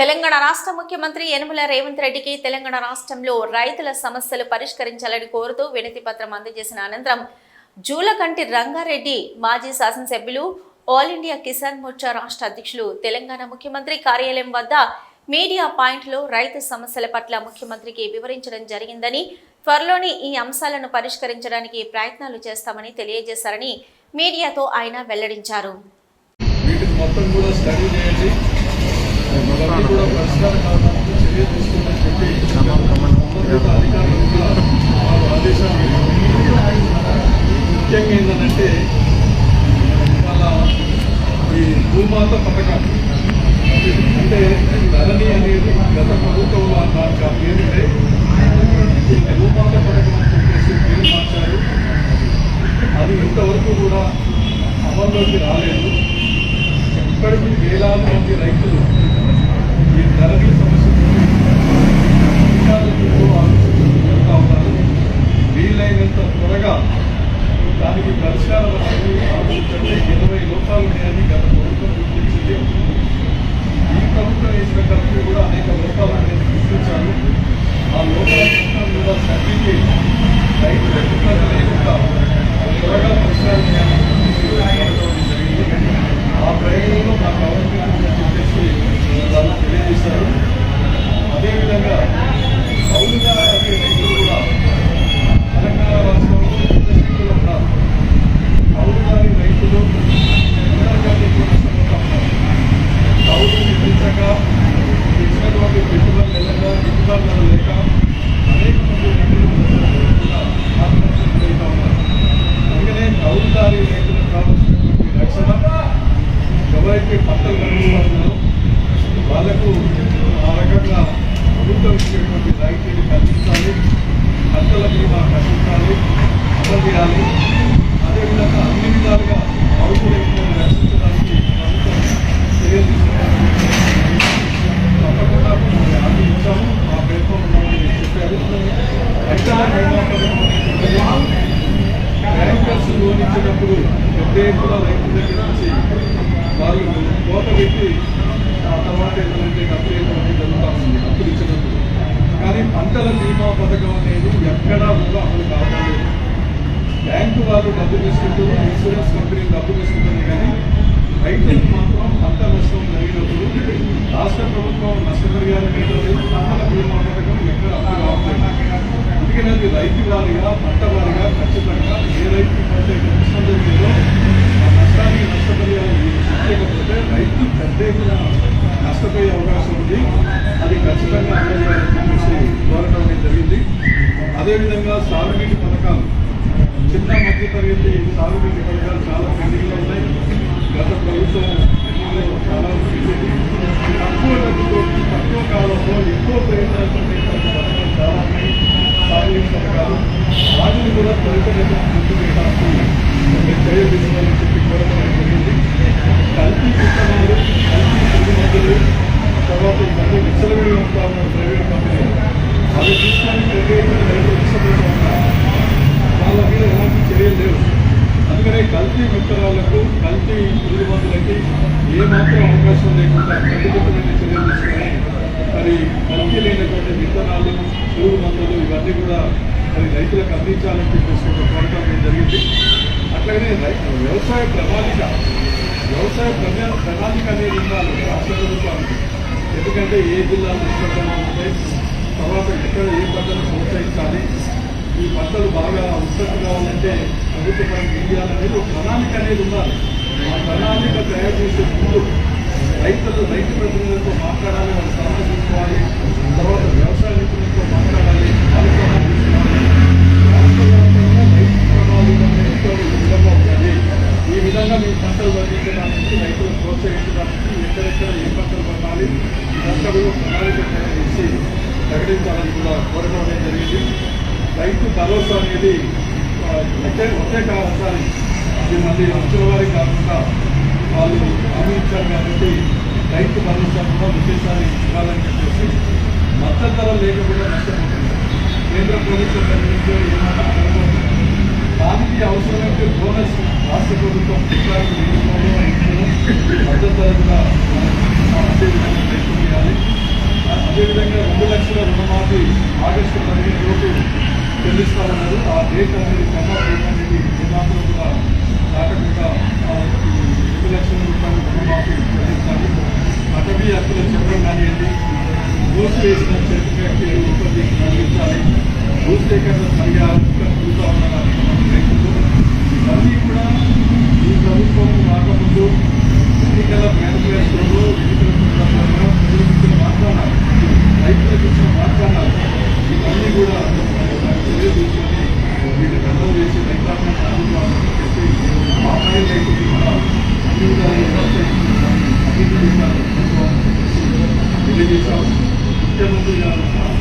తెలంగాణ రాష్ట్ర ముఖ్యమంత్రి యనమల రేవంత్ రెడ్డికి తెలంగాణ రాష్ట్రంలో రైతుల సమస్యలు పరిష్కరించాలని కోరుతూ వినతి పత్రం అందజేసిన అనంతరం జూలకంటి రంగారెడ్డి మాజీ శాసనసభ్యులు ఆల్ ఇండియా కిసాన్ మోర్చా రాష్ట్ర అధ్యక్షులు తెలంగాణ ముఖ్యమంత్రి కార్యాలయం వద్ద మీడియా పాయింట్లో రైతు సమస్యల పట్ల ముఖ్యమంత్రికి వివరించడం జరిగిందని త్వరలోనే ఈ అంశాలను పరిష్కరించడానికి ప్రయత్నాలు చేస్తామని తెలియజేశారని మీడియాతో ఆయన వెల్లడించారు. ఇవన్నీ కూడా పరిష్కార కావడానికి చర్య తీసుకోమని చెప్పి సంబంధిత అధికారులు కూడా వారు ఆదేశాలు ఇవ్వడం. ముఖ్యంగా ఏంటంటే వాళ్ళ ఈ భూమాత పథకం అంటే ధరణి అనేది గత ప్రభుత్వంలో దానికి ఆ పేరుంటే ఈ భూమాత పథకం అని చెప్పేసి పేరు మార్చారు అది ఇంతవరకు కూడా అమల్లోకి రాలేదు ఇప్పటికీ వేలాది మంది రైతులు ఈ ధరణి సమస్యతో అధికారులతో ఆలోచించుకుంటూ వెళ్తా ఉన్నారు వీలైనంత త్వరగా దానికి పరిష్కారం అనేది ఆలోచించండి ఇరవై లోపాలు ఉన్నాయని గత ప్రభుత్వం గుర్తించింది ఈ ప్రభుత్వం వేసిన ఖర్చు కూడా అనేక లోపాలు అనేది గుర్తించారు ఆ లోపాలను కూడా సర్టిఫికే రైతులకు ఇబ్బంది లేకుండా త్వరగా పరిష్కారం చేయాలని జరిగింది ఆ ప్రయోగంలో నాకు అవసరం చెప్పేసి వాళ్ళు తెలియజేశారు అదేవిధంగా కౌలుగా అనే రైతులు కూడా తెలంగాణ రాష్ట్రంలో పెద్ద స్థితిలో ఉన్నారు కౌలుదారి రైతులు తీవ్రంగా ఎక్కువ నష్టపోతా ఉన్నారు కౌలు నిర్మించక ఇచ్చినటువంటి పెట్టుబడులు వెళ్ళక గిట్టుబాటు లేక అనేక మంది రైతులు కూడా ఆత్మహత్యలు గురవుతా ఉన్నారు అందుకనే కౌలుదారి రైతులకు కావాల్సినటువంటి రక్షణ ఎవరైతే పంటలు పండిస్తున్నారో వాళ్ళకు ఆ రకంగా ప్రభుత్వం ఇచ్చేటువంటి రాయితీని కల్పించాలి పంటల బీమా కల్పించాలి అమలు చేయాలి అదేవిధంగా అన్ని విధాలుగా కౌలు రైతులను రక్షించడానికి ప్రభుత్వం చర్యలు తీసుకోవాలి తప్పకుండా మేము హామీ ఇచ్చాము మా పేరుతో ఉన్నామని చెప్పారు రైతుల బీమా పథకం అనేటువంటిది బ్యాంకర్స్ లోన్ ఇచ్చినప్పుడు పెద్ద కూడా రైతుల దగ్గర నుంచి వాళ్ళు కోత పెట్టి ఆ తర్వాత ఏంటంటే డబ్బులు అనేది జరుగుతూ ఉంది అప్పులు ఇచ్చినప్పుడు కానీ పంటల బీమా పథకం అనేది ఎక్కడా కూడా అమలు కావాలి బ్యాంకు వాళ్ళు డబ్బు తీసుకుంటారు ఇన్సూరెన్స్ కంపెనీ డబ్బు తీసుకుంటుంది కానీ రైతులకు మాత్రం పంట నష్టం జరిగినప్పుడు రాష్ట్ర ప్రభుత్వం నష్టపరిహారం ఇవ్వలేదు పంటల బీమా పథకం ఎక్కడ అమలు కావట్లేదు అందుకని అది రైతు వారిగా పంట వారిగా ఖచ్చితంగా ఏ రైతుకి పంట నష్టం జరిగిందో ఆ నష్టానికి నష్టపరిహారం ఇచ్చకపోతే రైతు పెద్ద నష్టపోయే అవకాశం ఉంది. అది ఖచ్చితంగా అమలు కోరడం జరిగింది. అదేవిధంగా సాగునీటి పథకాలు. చిన్న మధ్య తరగతి సాగునీటి పథకాలు చాలా పెండింగ్లో ఉన్నాయి. గత ప్రభుత్వం ఎన్నికల్లో చాలా తక్కువ డబ్బుతో తక్కువ కాలంలో ఎక్కువ ప్రయత్నాలు పథకాలు చాలా ఉన్నాయి సాగునీటి పథకాలు వాటిని కూడా త్వరితగతిన పూర్తి చేయడానికి ఒక చర్య తీసుకోవాలని చెప్పి కోరడం జరిగింది కల్తీ విత్తనాలు కల్తీ పురుగు మందులు తర్వాత ఇవన్నీ విచ్చలవిడి ఉంటా ఉన్న ప్రైవేట్ కంపెనీ అవి తీసుకొని ప్రైవేట్ రైతులు ఇష్టపడుతూ ఉన్నారు వాళ్ళ మీద ఎలాంటి చర్యలు లేవు. అందుకనే కల్తీ విత్తనాలకు కల్తీ పురుగు మందులకి ఏమాత్రం అవకాశం లేకుండా కట్టుదిట్టమైన చర్యలు తీసుకొని మరి కల్తీ లేనటువంటి విత్తనాలు పురుగు మందులు ఇవన్నీ కూడా అది రైతులకు అందించాలని చెప్పేసి ఒక కోరటం అనేది జరిగింది. అట్లాగనే రైతు వ్యవసాయ ప్రణాళిక వ్యవసాయ ప్రణా ప్రణాళిక అనేది ఉండాలి రాష్ట్ర ప్రభుత్వానికి. ఎందుకంటే ఏ జిల్లాలు నిష్పత్తులు ఉంటాయి తర్వాత ఎక్కడ ఏ పంటలు ప్రోత్సహించాలి ఈ పంటలు బాగా ఉత్పత్తి కావాలంటే ప్రభుత్వ పరంగా ఏం చేయాలనేది ఒక ప్రణాళిక అనేది ఉండాలి. రైతు భరోసా అనేది ఒకే ఒకే కావాలి మళ్ళీ వచ్చేవారి కాకుండా వాళ్ళు అందించారు కాబట్టి రైతు భరోసా కూడా ఒకేసారి ఇవ్వాలని చెప్పేసి మద్దతు ధర లేకుండా నష్టపోతుంది. కేంద్ర ప్రభుత్వం నిర్ణయించే ఏమైనా దానికి అవసరమైతే బోనస్ రాష్ట్ర ప్రభుత్వం మద్దతు అదేవిధంగా రెండు లక్షల రుణమాఫీ ఆగస్టు పదిహేను రోజు చెల్లిస్తామన్నారు ఆ డేట్ అనేది కన్నా పేమెంట్ అనేది జిల్లాలో కూడా రాకుండా Thank you.